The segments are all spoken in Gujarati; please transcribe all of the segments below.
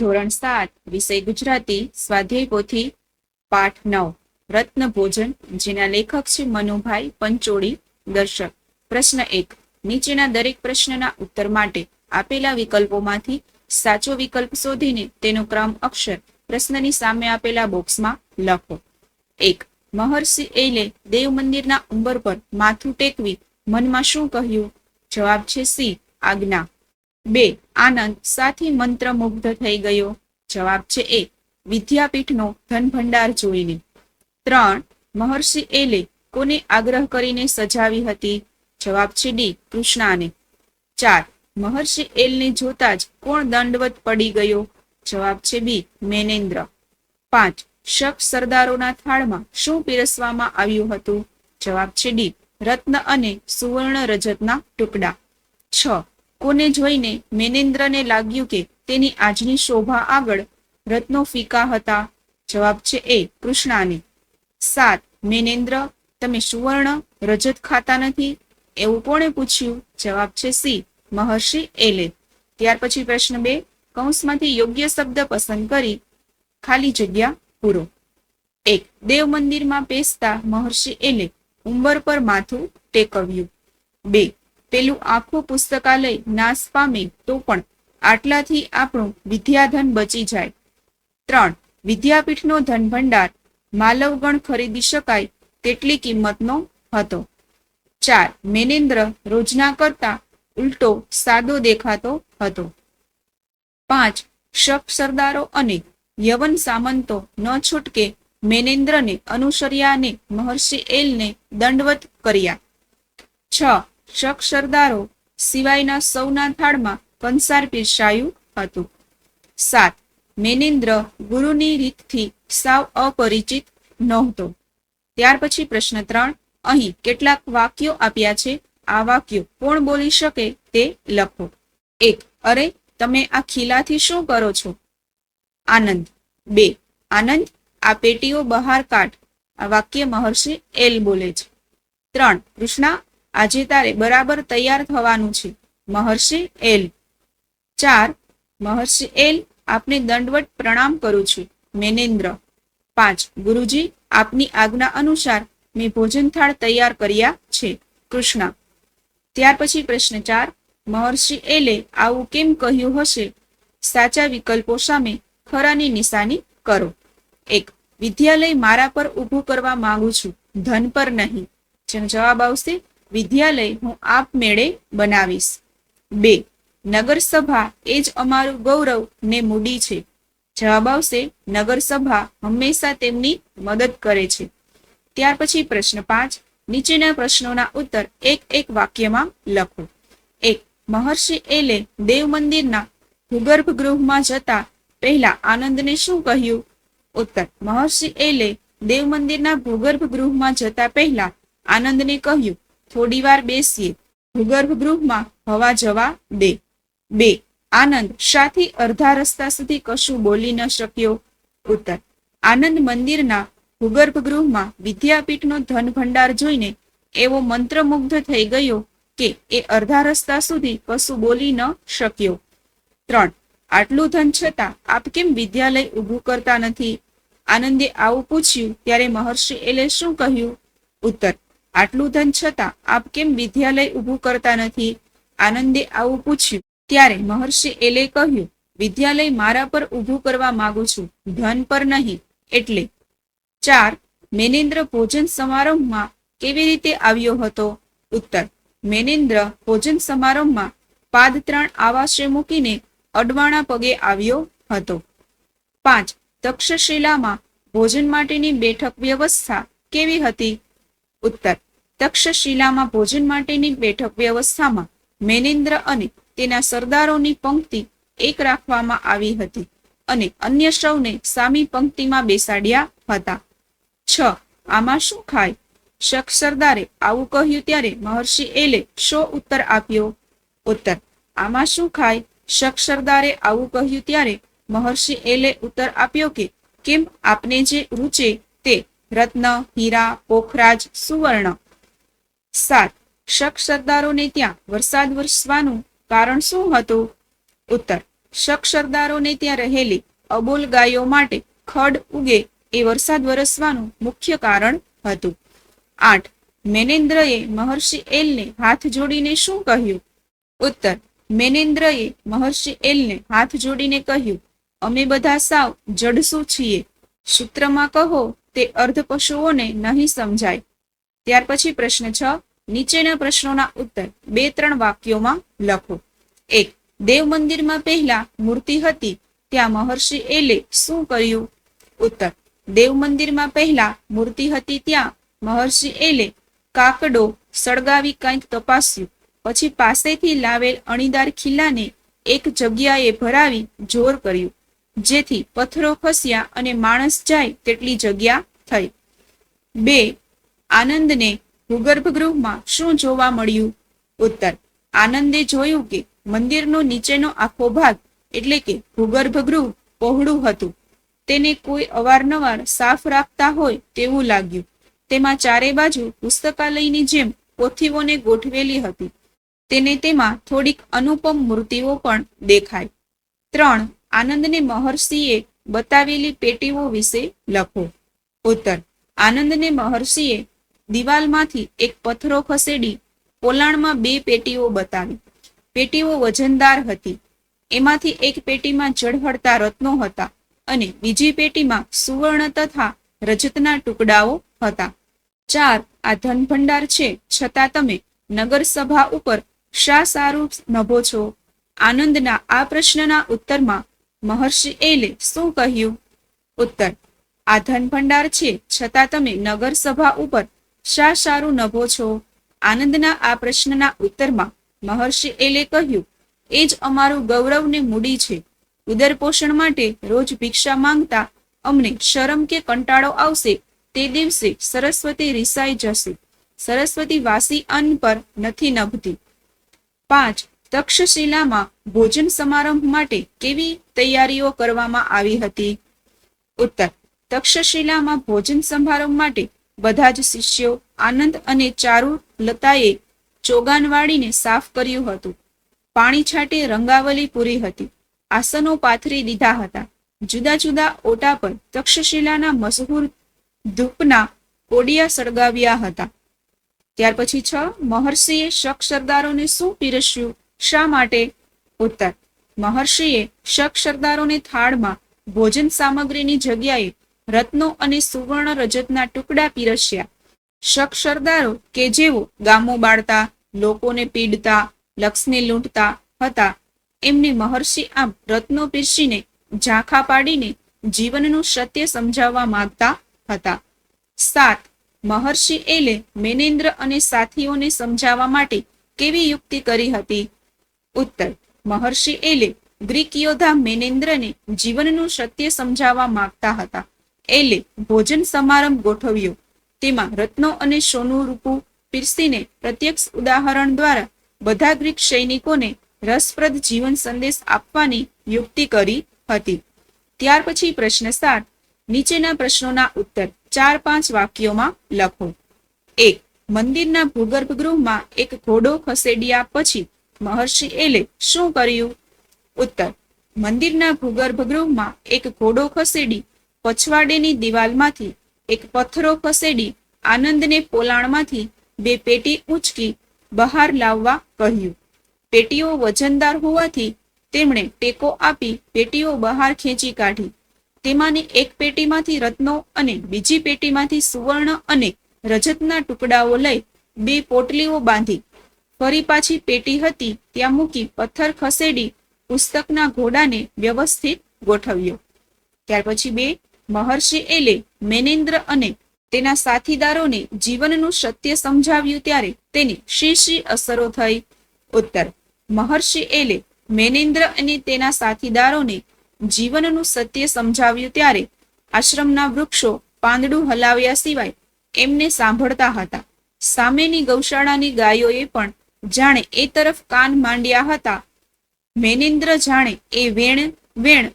ધોરણ સાત, વિષય ગુજરાતી સ્વાધ્યાય પોથી પાઠ નવ, રત્ન ભોજન, જેના લેખક છે મનુભાઈ પંચોળી, દર્શક. પ્રશ્ન એક, નીચેના દરેક પ્રશ્નના ઉત્તર માટે આપેલા વિકલ્પોમાંથી સાચો વિકલ્પ શોધીને તેનો ક્રમ અક્ષર પ્રશ્નની સામે આપેલા બોક્સમાં લખો. એક, મહર્ષિ એલે દેવ મંદિરના ઉંબર પર માથું ટેકવી મનમાં શું કહ્યું? જવાબ છે સી, આજ્ઞા. બે, આનંદ. સાથી મંત્રમુગ્ધ થઈ ગયો. જવાબ છે એ. વિદ્યાપીઠનો ધન ભંડાર જોઈને. ત્રણ, મહર્ષિ એલે કોને આગ્રહ કરીને સજાવી હતી? જવાબ છે ડી, કૃષ્ણાને. ચાર, મહર્ષિ એલને જોતા જ કોણ દંડવત પડી ગયો? જવાબ છે બી, મેનેન્દ્ર. પાંચ, શક સરદારોના થાળમાં શું પીરસવામાં આવ્યું હતું? જવાબ છે ડી, રત્ન અને સુવર્ણ રજતના ટુકડા. છ કોને જોઈને મેનેન્દ્રને લાગ્યું કે તેની આજની શોભા આગળ રત્નો ફીકા હતા? જવાબ છે એ, કૃષ્ણાને. સાત, મેનેન્દ્ર, તમે સુવર્ણ, રજત ખાતા નથી? એવું કોણે પૂછ્યું? જવાબ છે સી, મહર્ષિ એલે. ત્યાર પછી પ્રશ્ન બે, કૌંસમાંથી યોગ્ય શબ્દ પસંદ કરી, ખાલી જગ્યા પૂરો. એક, દેવ મંદિરમાં પેસતા મહર્ષિ એલે ઉંબર પર માથું ટેકવ્યું. બે પેલું આખું પુસ્તકાલય નાશ પામે તો પણ આટલાથી આપણું વિદ્યાધન બચી જાય. ત્રણ, વિદ્યાપીઠનો ધન ભંડાર માલવગણ ખરીદી શકાય તેટલી કિંમતનો હતો. ચાર, મેનેન્દ્ર રોજના કરતા ઉલટો સાદો દેખાતો હતો. પાંચ, શક સરદારો અને યવન સામંતો ન છૂટકે મેનેન્દ્રને અનુસર્યાને મહર્ષિ એલને દંડવત કર્યા. છ શક સરદારો સિવાયના સૌના થાળમાં કંસાર પીરસાયું હતું. સાત, મેનેન્દ્ર ગુરુની રીતથી સાવ અપરિચિત નહોતો. ત્યાર પછી પ્રશ્ન ત્રણ, અહીં કેટલાક વાક્યો આપ્યા છે? આ વાક્યો કોણ બોલી શકે તે લખો. એક, અરે, તમે આ ખીલાથી શું કરો છો? આનંદ. બે, આનંદ, આ પેટીઓ બહાર કાઢ. આ વાક્ય મહર્ષિ એલ બોલે છે. ત્રણ, કૃષ્ણા આજે તારે બરાબર તૈયાર થવાનું છે. મહર્ષિ એલ. ચાર. મહર્ષિ એલ, આપને દંડવટ પ્રણામ કરું છું. મેનેન્દ્ર. પાંચ. ગુરુજી, આપની આજ્ઞા અનુસાર મેં ભોજન થાળ તૈયાર કર્યા છે. કૃષ્ણ. ત્યાર પછી પ્રશ્ન ચાર. મહર્ષિ એલે આવું કેમ કહ્યું હશે? સાચા વિકલ્પો સામે ખરાની નિશાની કરો. એક. વિદ્યાલય મારા પર ઊભું કરવા માંગુ છું. ધન પર નહીં. જેનો જવાબ આવશે વિદ્યાલય હું આપમેળે બનાવીશ. બે, નગરસભા એ જ અમારું ગૌરવ ને મૂડી છે. જવાબ આવશે, નગરસભા હંમેશા તેમની મદદ કરે છે. ત્યાર પછી પ્રશ્ન પાંચ, નીચેના પ્રશ્નોના ઉત્તર એક એક વાક્યમાં લખો. એક, મહર્ષિ એલે દેવ મંદિરના ભૂગર્ભ ગૃહમાં જતા પહેલા આનંદને શું કહ્યું? ઉત્તર, મહર્ષિ એલે દેવ મંદિરના ભૂગર્ભ ગૃહમાં જતા પહેલા આનંદને કહ્યું. થોડી વાર બેસીએ. ભૂગર્ભ ગૃહમાં હવા જવા દે. બે, આનંદ. શાથી અડધા રસ્તા સુધી કશું બોલી ન શક્યો ઉત્તર. આનંદ મંદિરના ભૂગર્ભ ગૃહમાં વિદ્યાપીઠનો ધન ભંડાર જોઈને એવો મંત્રમુગ્ધ થઈ ગયો કે એ અડધા રસ્તા સુધી કશું બોલી ન શક્યો. ત્રણ, આટલું ધન છતાં આપ કેમ વિદ્યાલય ઊભું કરતા નથી? આનંદે આવું પૂછ્યું ત્યારે મહર્ષિ એલે શું કહ્યું? ઉત્તર આટલું ધન છતાં આપ કેમ વિદ્યાલય ઊભું કરતા નથી? આનંદે આવું પૂછ્યું. ત્યારે મહર્ષિ એલે કહ્યું, વિદ્યાલય મારા પર ઊભું કરવા માંગુ છું, ધન પર નહીં. એટલે ચાર, મેનેન્દ્ર ભોજન સમારંભમાં કેવી રીતે આવ્યો હતો? ઉત્તર, મેનેન્દ્ર ભોજન સમારંભમાં પાદ ત્રણ આવાસે મૂકીને અડવાણા પગે આવ્યો હતો. પાંચ, તક્ષશિલામાં ભોજન માટેની બેઠક વ્યવસ્થા કેવી હતી? ઉત્તર. તક્ષશિલામાં ભોજન માટેની બેઠક વ્યવસ્થામાં મેનેન્દ્ર અને તેના સરદારોની પંક્તિ એક રાખવામાં આવી હતી અને અન્ય સૌને સામી પંક્તિમાં બેસાડ્યા હતા. છ. આમાં શું ખાય? શખ સરદારે આવું કહ્યું ત્યારે મહર્ષિ એલે શો ઉત્તર આપ્યો? ઉત્તર. આમાં શું ખાય? શખ સરદારે આવું કહ્યું ત્યારે મહર્ષિ એલે ઉત્તર આપ્યો કે, કેમ આપને જે રૂચે તે રત્ન, હીરા, પોખરાજ, સુવર્ણ. સાત, શક સરદારોને ત્યાં વરસાદ વરસવાનું કારણ શું હતું? ઉત્તર, શક સરદારોને ત્યાં રહેલી અબોલ ગાયો માટે ખડ ઉગે એ વરસાદ વરસવાનું મુખ્ય કારણ હતું. આઠ, મેનેન્દ્રએ મહર્ષિ એલને હાથ જોડીને શું કહ્યું? ઉત્તર, મેનેન્દ્રએ મહર્ષિ એલને હાથ જોડીને કહ્યું, અમે બધા સાવ જડસુ છીએ. સૂત્રમાં કહો તે અર્ધ પશુઓને નહીં સમજાય. ત્યાર પછી પ્રશ્ન છ, નીચેના પ્રશ્નોના ઉત્તર બે ત્રણ વાક્યોમાં લખો. એક, દેવ મંદિરમાં પહેલા મૂર્તિ હતી, ત્યાં મહર્ષિ એલે શું કર્યું? ઉત્તર, દેવ મંદિરમાં પહેલા મૂર્તિ હતી, ત્યાં મહર્ષિ એલે કાકડો સળગાવી કંઈક તપાસ્યું. પછી પાસેથી લાવેલ અણીદાર ખીલાને એક જગ્યાએ ભરાવી જોર કર્યું. જેથી પથ્થરો ખસ્યા અને માણસ જાય તેટલી જગ્યા થઈ. બે, આનંદને ભૂગર્ભગૃહમાં શું જોવા મળ્યું? ઉત્તર, આનંદે જોયું કે મંદિરનો નીચેનો આખો ભાગ એટલે કે ભૂગર્ભગૃહ પહોળું હતું. તેને કોઈ અવારનવાર સાફ રાખતા હોય તેવું લાગ્યું. તેમાં ચારે બાજુ પુસ્તકાલયની જેમ પોથીઓને ગોઠવેલી હતી. તેને તેમાં થોડીક અનુપમ મૂર્તિઓ પણ દેખાય ત્રણ આનંદને મહર્ષિએ બતાવેલી પેટીઓ વિશે લખો. ઉત્તર. આનંદને મહર્ષિએ દિવાલમાંથી એક પથ્થરો ખસેડી પોલાણમાં બે પેટીઓ બતાવી. પેટીઓ વજનદાર હતી. એમાંથી એક પેટીમાં જળહળતા રત્નો હતા અને બીજી પેટીમાં સુવર્ણ તથા રજતના ટુકડાઓ હતા. ચાર, આ ધન ભંડાર છે, છતાં તમે નગરસભા ઉપર શા સારું નભો છો? આનંદના આ પ્રશ્નના ઉત્તરમાં મહર્ષિ એલે શું કહ્યું? ઉત્તર, આ ધન ભંડાર છે, છતાં તમે નગરસભા ઉપર શા સારું નભો છો? આનંદના આ પ્રશ્નના ઉત્તરમાં મહર્ષિ એલે કહ્યું, એ જ અમારું ગૌરવને મૂડી છે. ઉદર પોષણ માટે રોજ ભિક્ષા માંગતા અમને શરમ કે કંટાળો આવશે, તે દિવસે સરસ્વતી રિસાઈ જશે. સરસ્વતી વાસી અન્ન પર નથી નભતી. પાંચ તક્ષશિલામાં ભોજન સમારંભ માટે કેવી તૈયારીઓ કરવામાં આવી હતી? ઉત્તર, તક્ષશિલામાં ભોજન સમારંભ માટે બધા જ શિષ્યો આનંદ અને ચારુ લતાએ ચોગાન વાળીને સાફ કર્યું હતું. પાણી છાંટે રંગાવલી પૂરી હતી. આસનો પાથરી દીધા હતા. જુદા જુદા ઓટા પર તક્ષશિલાના મશહૂર ધૂપના કોડિયા સળગાવ્યા હતા. ત્યાર પછી છ મહર્ષિએ શક સરદારોને શું પીરસ્યું? શા માટે? ઉત્તર. મહર્ષિએ શક સરદારોને થાળમાં ભોજન સામગ્રીની જગ્યાએ રત્નો અને સુવર્ણ રજતના ટુકડા પીરસ્યા. શક સરદારો કે જેઓ ગામો બાળતા, લોકોને પીડતા, લક્ષને લૂંટતા હતા, એમને મહર્ષિ આમ રત્નો પીરસીને ઝાંખા પાડીને જીવનનું સત્ય સમજાવવા માંગતા હતા. સાત. મહર્ષિ એલે મેનેન્દ્ર અને સાથીઓને સમજાવવા માટે કેવી યુક્તિ કરી હતી? ઉત્તર. મહર્ષિ એલે ગ્રીક યોદ્ધા મેનેન્દ્રને જીવનનું સત્ય સમજાવવા માંગતા હતા. એલે ભોજન સમારંભ ગોઠવ્યો. તેમાં રત્નો અને સોનું રૂપું પીરસીને પ્રત્યક્ષ ઉદાહરણ દ્વારા બધા ગ્રીક સૈનિકોને રસપ્રદ જીવન સંદેશ આપવાની યુક્તિ કરી હતી. ત્યાર પછી પ્રશ્ન સાત, નીચેના પ્રશ્નોના ઉત્તર ચાર પાંચ વાક્યોમાં લખો. એક, મંદિરના ભૂગર્ભ ગૃહમાં એક ઘોડો ખસેડ્યા પછી મહર્ષિ એલે શું કર્યું? ઉત્તર, મંદિરના ભૂગર્ભ ગૃહમાં એક ઘોડો ખસેડી પછવાડેની દિવાલમાંથી એક પથ્થરો ખસેડી આનંદને પોલાણમાંથી બે પેટી ઉંચકી બહાર લાવવા કહ્યું. પેટીઓ વજનદાર હોવાથી તેમણે ટેકો આપી પેટીઓ બહાર ખેંચી કાઢી. તેમાંની એક પેટીમાંથી રત્નો અને બીજી પેટીમાંથી સુવર્ણ અને રજતના ટુકડાઓ લઈ બે પોટલીઓ બાંધી ફરી પાછી પેટી હતી, ત્યાં મૂકી પથ્થર ખસેડી પુસ્તકના ઘોડાને વ્યવસ્થિત ગોઠવ્યો. ત્યાર પછી બે મહર્ષિ એલે મેનેન્દ્ર અને તેના સાથીદારોને જીવનનું સત્ય સમજાવ્યું ત્યારે તેની શી શી અસરો થઈ? ઉત્તર. મહર્ષિ એલે મેનેન્દ્ર અને તેના સાથીદારોને જીવનનું સત્ય સમજાવ્યું ત્યારે આશ્રમના વૃક્ષો પાંદડું હલાવ્યા સિવાય એમને સાંભળતા હતા. સામેની ગૌશાળાની ગાયોએ પણ જાણે એ તરફ કાન માંડ્યા હતા. મેનેન્દ્ર જાણે એ વેણ વેણ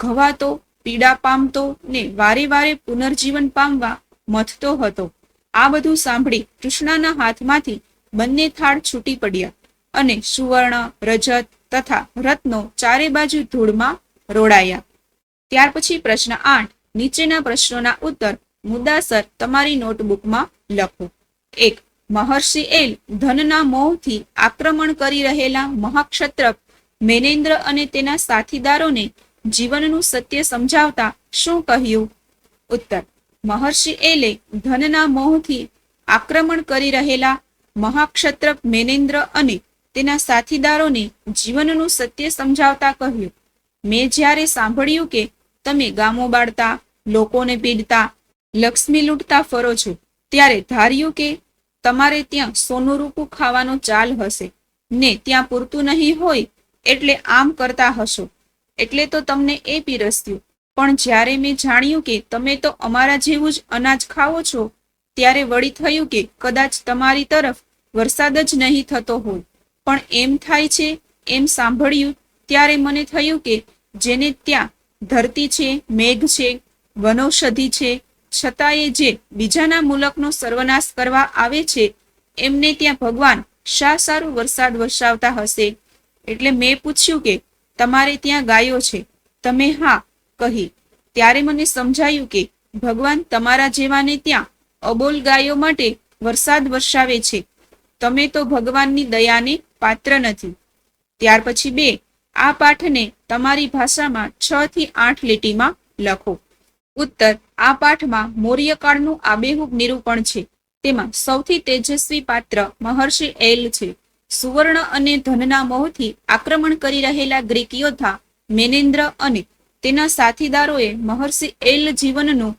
ઘવાતો, પીડા પામતો ને વારે વારે પુનર્જીવન પામવા મથતો હતો. આ બધું સાંભળી કૃષ્ણના હાથમાંથી બંને થાળ છૂટી પડ્યા અને સુવર્ણ, રજત તથા રત્નો ચારે બાજુ ધૂળમાં રોડાયા ત્યાર પછી પ્રશ્ન આઠ, નીચેના પ્રશ્નોના ઉત્તર મુદ્દાસર તમારી નોટબુકમાં લખો. એક મહર્ષિ એલ ધનના મોહથી આક્રમણ કરી રહેલા મહાક્ષત્રપ મેનેન્દ્ર અને તેના સાથીદારોને જીવનનું સત્ય સમજાવતા શું કહ્યું? ઉત્તર, મહર્ષિ એલે ધનના મોહથી આક્રમણ કરી રહેલા મહાક્ષત્રપ મેનેન્દ્ર અને તેના સાથીદારોને જીવનનું સત્ય સમજાવતા કહ્યું. મેં જ્યારે સાંભળ્યું કે તમે ગામો બાળતા, લોકોને પીડતા, લક્ષ્મી લૂંટતા ફરો છો, ત્યારે ધાર્યું કે તમારે ત્યાં સોનું રૂપું ખાવાનો ચાલ હશે. ને ત્યાં પૂરતું નહીં હોય એટલે આમ કરતા હશો. એટલે તો તમને એ પીરસ્યું. પણ જ્યારે મેં જાણ્યું કે તમે તો અમારા જેવું જ અનાજ ખાવો છો, ત્યારે વળી થયું કે કદાચ તમારી તરફ વરસાદ જ નહીં થતો હોય. પણ એમ થાય છે, એમ સાંભળ્યું, ત્યારે મને થયું કે જેને ત્યાં ધરતી છે, મેઘ છે, વનૌષધિ છે છતાંય જે બીજાના મુલકનો સર્વનાશ કરવા આવે છે, એમને ત્યાં ભગવાન શા સારું વરસાદ વરસાવતા હશે? એટલે મેં પૂછ્યું કે, તમારે ત્યાં ગાયો છે? તમે હા, કહી. ત્યારે મને સમજાયું કે, ભગવાન તમારા જેવાને ત્યાં અબોલ ગાયો માટે વરસાદ વરસાવે છે. તમે તો ભગવાનની દયાને પાત્ર નથી. ત્યાર પછી બે, આ પાઠને તમારી ભાષામાં છ થી આઠ લીટીમાં લખો. ઉત્તર, આ પાઠમાં મૌર્યકાળનું આબેહૂબ નિરૂપણ છે. તેમાં સૌથી તેજસ્વી પાત્ર મહર્ષિ એલ છે. સુવર્ણ અને ધનના મોહથી આક્રમણ કરી રહેલા ગ્રીક યોદ્ધા મેનેન્દ્ર અને તેના સાથીદારોએ મહર્ષિ એલ જીવનનું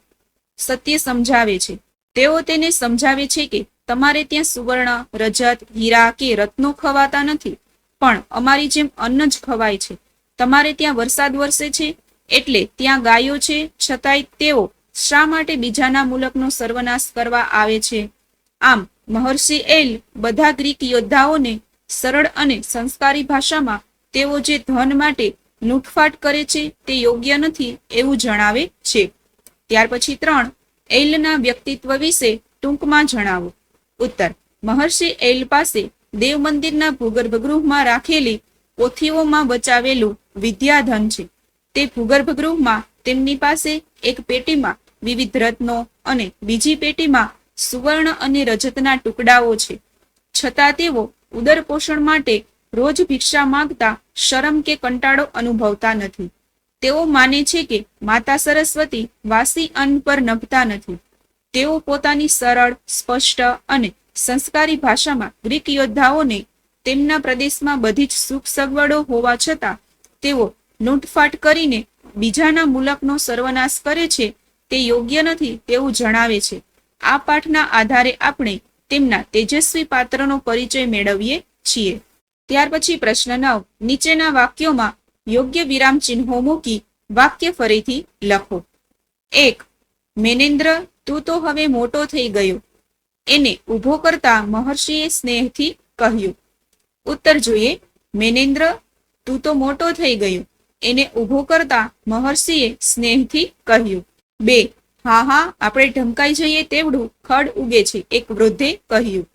સત્ય સમજાવે છે. તેઓ તેને સમજાવે છે કે તમારે ત્યાં સુવર્ણ, રજત, હીરા કે રત્નો ખવાતા નથી, પણ અમારી જેમ અન્ન જ ખવાય છે. તમારે ત્યાં વરસાદ વરસે છે? એટલે ત્યાં ગાયો છે, છતાંય તેઓ શા માટે બીજાના મુલકનો સર્વનાશ કરવા આવે છે? આમ, મહર્ષિ એલ બધા ગ્રીક યોદ્ધાઓને સરળ અને સંસ્કારી ભાષામાં તેઓ જે ધન માટે લૂંટફાટ કરે છે તે યોગ્ય નથી એવું જણાવે છે. ત્યાર પછી ત્રણ, એલના વ્યક્તિત્વ વિશે ટૂંકમાં જણાવો. ઉત્તર, મહર્ષિ એલ પાસે દેવ મંદિરના ભૂગર્ભ ગૃહમાં રાખેલી પોથીઓમાં બચાવેલું વિદ્યાધન છે. તે ભૂગર્ભ ગૃહમાં તેમની પાસે એક પેટીમાં વિવિધ રત્નો અને બીજી પેટીમાં સુવર્ણ અને રજતના ટુકડાઓ છે. છતાં તેઓ ઉદર પોષણ માટે રોજ ભિક્ષા માંગતા શરમ કે કંટાળો અનુભવતા નથી. તેઓ માને છે કે માતા સરસ્વતી વાસી અન્ન પર નભતા નથી. તેઓ પોતાની સરળ, સ્પષ્ટ અને સંસ્કારી ભાષામાં ગ્રીક યોદ્ધાઓને તેમના પ્રદેશમાં બધી જ સુખ સગવડો હોવા છતાં તેઓ લૂંટફાટ કરીને બીજાના મુલકનો સર્વનાશ કરે છે તે યોગ્ય નથી તેવું જણાવે છે. આ પાઠના આધારે આપણે તેમના તેજસ્વી પાત્રનો પરિચય મેળવીએ છીએ. ત્યાર પછી પ્રશ્ન નવ, નીચેના વાક્યોમાં યોગ્ય વિરામ ચિહ્નો મૂકી વાક્ય ફરીથી લખો. એક, મેનેન્દ્ર, તું તો હવે મોટો થઈ ગયો. એને ઊભો કરતા મહર્ષિએ સ્નેહથી કહ્યું. ઉત્તર જોઈએ, મેનેન્દ્ર, તું તો મોટો થઈ ગયો. એને ઊભો કરતા મહર્ષિએ સ્નેહથી કહ્યું, બે, હા હા, આપણે ઢંકાઈ જઈએ તેવડું ખડ ઉગે છે, એક વૃદ્ધે કહ્યું.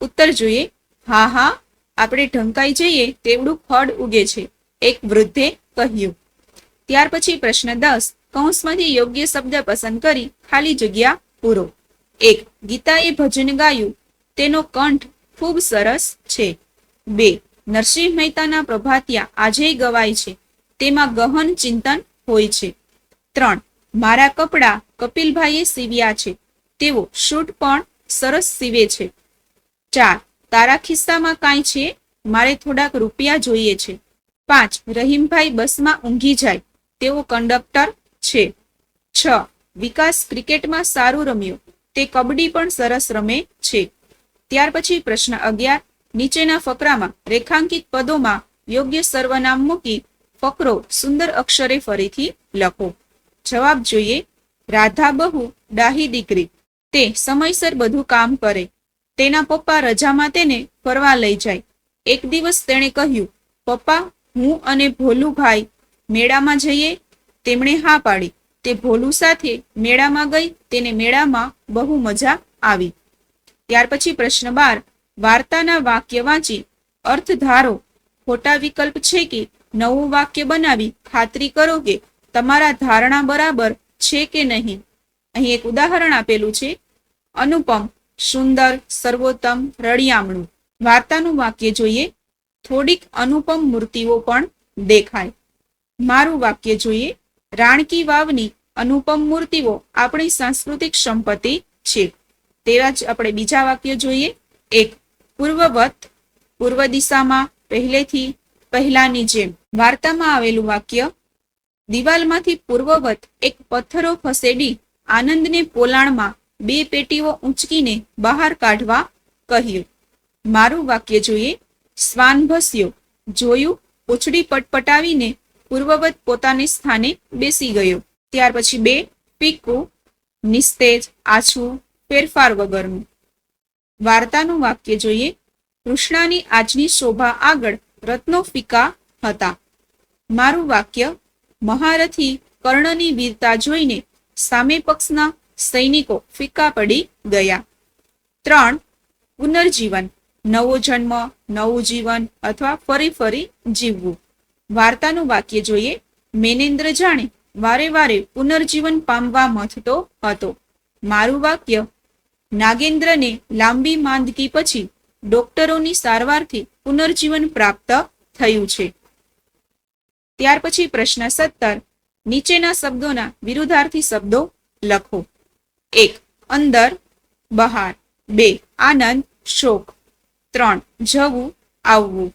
ઉત્તર જોઈએ, હા હા, આપણે ઢંકાઈ જઈએ તેવડું ખડ ઉગે છે, એક વૃદ્ધે કહ્યું. ત્યાર પછી પ્રશ્ન દસ, કૌંસમાંથી યોગ્ય શબ્દ પસંદ કરી ખાલી જગ્યા પૂરો. એક, ગીતાએ ભજન ગાયું, તેનો કંઠ ખૂબ સરસ છે. બે, નરસિંહ મહેતાના પ્રભાતિયા આજે ગવાય છે. તેમાં ગહન ચિંતન હોય છે. ત્રણ, મારા કપડાં કપિલભાઈએ સીવ્યા છે. તેઓ શૂટ પણ સરસ સીવે છે. ચાર, તારા ખિસ્સામાં કાંઈ છે? મારે થોડાક રૂપિયા જોઈએ છે. પાંચ, રહીમભાઈ બસમાં ઊંઘી જાય. તેઓ કંડક્ટર છે. છ, વિકાસ ક્રિકેટમાં સારું રમ્યો. તે કબડ્ડી પણ સરસ રમે છે. ત્યાર પછી પ્રશ્ન અગિયાર, નીચેના ફકરામાં રેખાંકિત પદોમાં યોગ્ય સર્વનામ મૂકી ફકરો સુંદર અક્ષરે ફરીથી લખો. જવાબ જોઈએ, રાધા બહુ ડાહી દીકરી. તે સમયસર બધું કામ કરે. તેના પપ્પા રજામાં તેને ફરવા લઈ જાય. એક દિવસ તેણે કહ્યું, પપ્પા, હું અને ભોલુભાઈ મેળામાં જઈએ. તેમણે હા પાડી. તે ભોલુ સાથે મેળામાં ગઈ. તેને મેળામાં બહુ મજા આવી. ત્યાર પછી પ્રશ્ન બાર, વાર્તાના વાક્ય વાંચી અર્થ ધારો ખોટા વિકલ્પ છે કે નવું વાક્ય બનાવી ખાતરી કરો કે તમારા ધારણા બરાબર છે કે નહીં. અહીં એક ઉદાહરણ આપેલું છે. અનુપમ, સુંદર, સર્વોત્તમ, રળિયામણું. વાર્તાનું વાક્ય જોઈએ. થોડીક અનુપમ મૂર્તિઓ પણ દેખાય. મારું વાક્ય જોઈએ. રાણકી વાવની અનુપમ મૂર્તિઓ આપણી સાંસ્કૃતિક સંપત્તિ છે. તેવા જ આપણે બીજા વાક્ય જોઈએ. એક, પૂર્વવત, પૂર્વ દિશામાં પહેલેથી પહેલાની જેમ. વાર્તામાં આવેલું વાક્ય, દિવાલમાંથી પૂર્વવત એક પથ્થરો ખસેડી આનંદને પોલાણમાં બે પેટીઓ ઊંચકીને બહાર કાઢવા કહ્યું. મારું વાક્ય જોઈએ શ્વાન ભસ્યો જોયું પૂંછડી પટપટાવીને પૂર્વવત પોતાને સ્થાને બેસી ગયો. ત્યાર પછી બે, પીકું, નિસ્તેજ, આછું, ફેરફાર વગરનું. વાર્તાનું વાક્ય જોઈએ, કૃષ્ણાની આજની શોભા આગળ રત્નો ફીકા હતા. મારું વાક્ય, મહારથી કર્ણની વીરતા જોઈને સામે પક્ષના સૈનિકો ફીકા પડી ગયા. ત્રણ, પુનર્જીવન, નવો જન્મ, નવું જીવન અથવા ફરી ફરી જીવવું. વાર્તાનું વાક્ય જોઈએ, મેનેન્દ્ર જાણે વારે વારે પુનર્જીવન પામવા મથતો હતો. મારું વાક્ય, નાગેન્દ્રને લાંબી માંદગી પછી ડોક્ટરોની સારવારથી પુનર્જીવન પ્રાપ્ત થયું છે. ત્યાર પછી પ્રશ્ન સત્તર. નીચેના શબ્દોના વિરુદ્ધાર્થી શબ્દો લખો. એક, અંદર. બહાર. બે, આનંદ. શોક. ત્રણ, જવું. આવવું.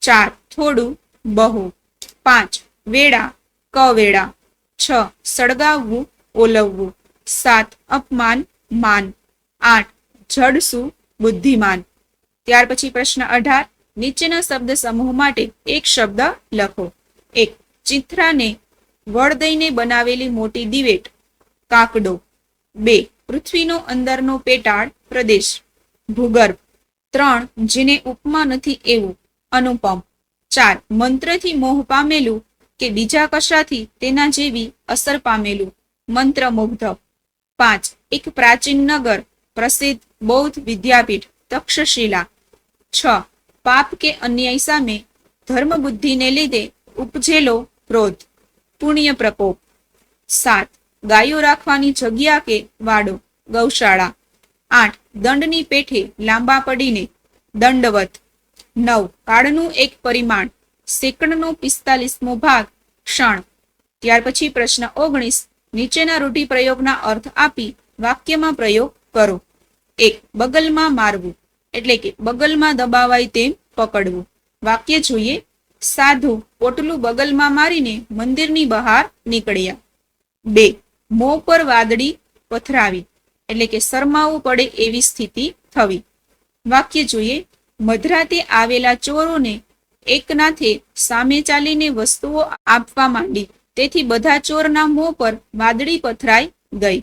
ચાર, થોડું. બહુ. પાંચ વેળા કવેડા છ, સળગાવવું. ઓલવવું. સાત, અપમાન. માન. આઠ જડસું બુદ્ધિમાન. ત્યાર પછી પ્રશ્ન અઢાર. નીચેના શબ્દ સમૂહ માટે એક શબ્દ લખો. એક ચિત્રાને વળ બનાવેલી મોટી દિવેટ, કાકડો. બે, પૃથ્વીનો અંદરનો પેટાળ પ્રદેશ. ભૂગર્ભ. ત્રણ, જેને ઉપમા નથી એવું, અનુપમ. ચાર, મંત્રથી મોહ પામેલું કે બીજા કશાથી તેના જેવી અસર પામેલું, મંત્રમુગ્ધ. પાંચ, એક પ્રાચીન નગર, પ્રસિદ્ધ બૌદ્ધ વિદ્યાપીઠ, તક્ષશિલા. છ, પાપ કે અન્યાય સામે ધર્મ બુદ્ધિને લીધે ઉપજેલો ક્રોધ. પુણ્ય પ્રકોપ. સાત. ગાયો રાખવાની જગ્યા કે વાડો. ગૌશાળા. આઠ. દંડની પેઠે લાંબા પડીને. દંડવત. નવ. કાળનું એક પરિમાણ. સેકંડનો પિસ્તાલીસમો ભાગ. ક્ષણ. ત્યાર પછી પ્રશ્ન ઓગણીસ. નીચેના રૂઢિપ્રયોગના અર્થ આપી વાક્યમાં પ્રયોગ કરો. એક. બગલમાં મારવું. એટલે કે બગલમાં દબાવાય તેમ પકડવું. વાક્ય જોઈએ સાધુ પોટલું બગલમાં મારીને મંદિરની બહાર નીકળ્યા. બે, મોં પર વાદળી પથરાવી, એટલે કે શરમાવું પડે એવી સ્થિતિ થવી. વાક્ય જોઈએ, મધરાતે આવેલા ચોરોને એકનાથે સામે ચાલીને વસ્તુઓ આપવા માંડી, તેથી બધા ચોરના મોં પર વાદળી પથરાઈ ગઈ.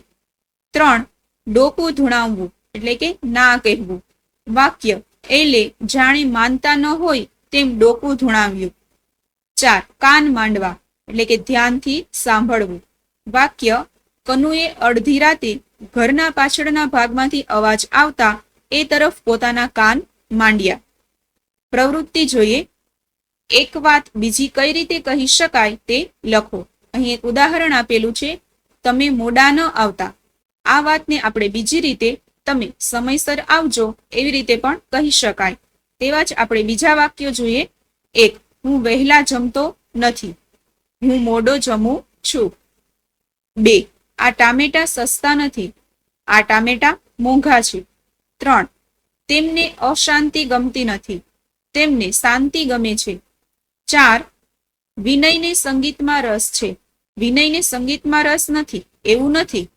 ત્રણ, ડોકું ધૂણાવવું, એટલે કે ના કહેવું. વાક્ય, એલે જાણે માનતા ન હોય તેમ ડોકું ધૂણાવ્યું. ચાર, કાન માંડવા, એટલે કે ધ્યાનથી સાંભળવું. વાક્ય, કનુએ અડધી રાતે ઘરના પાછળના ભાગમાંથી અવાજ આવતા એ તરફ પોતાના કાન માંડ્યા. પ્રવૃત્તિ જોઈએ. એક વાત બીજી કઈ રીતે કહી શકાય તે લખો. અહીં એક ઉદાહરણ આપેલું છે, તમે મોડા ન આવતા. આ વાતને આપણે બીજી રીતે તમે સમયસર આવજો એવી રીતે પણ કહી શકાય. તેવા જ આપણે બીજા વાક્યો જોઈએ. એક, હું વહેલા જમતો નથી. હું મોડો જમું છું. બે, આ ટામેટા સસ્તા નથી. આ ટામેટા મોંઘા છે. ત્રણ, તેમને અશાંતિ ગમતી નથી. તેમને શાંતિ ગમે છે. ચાર, વિનયને સંગીતમાં રસ છે. વિનયને સંગીતમાં રસ નથી. એવું નથી.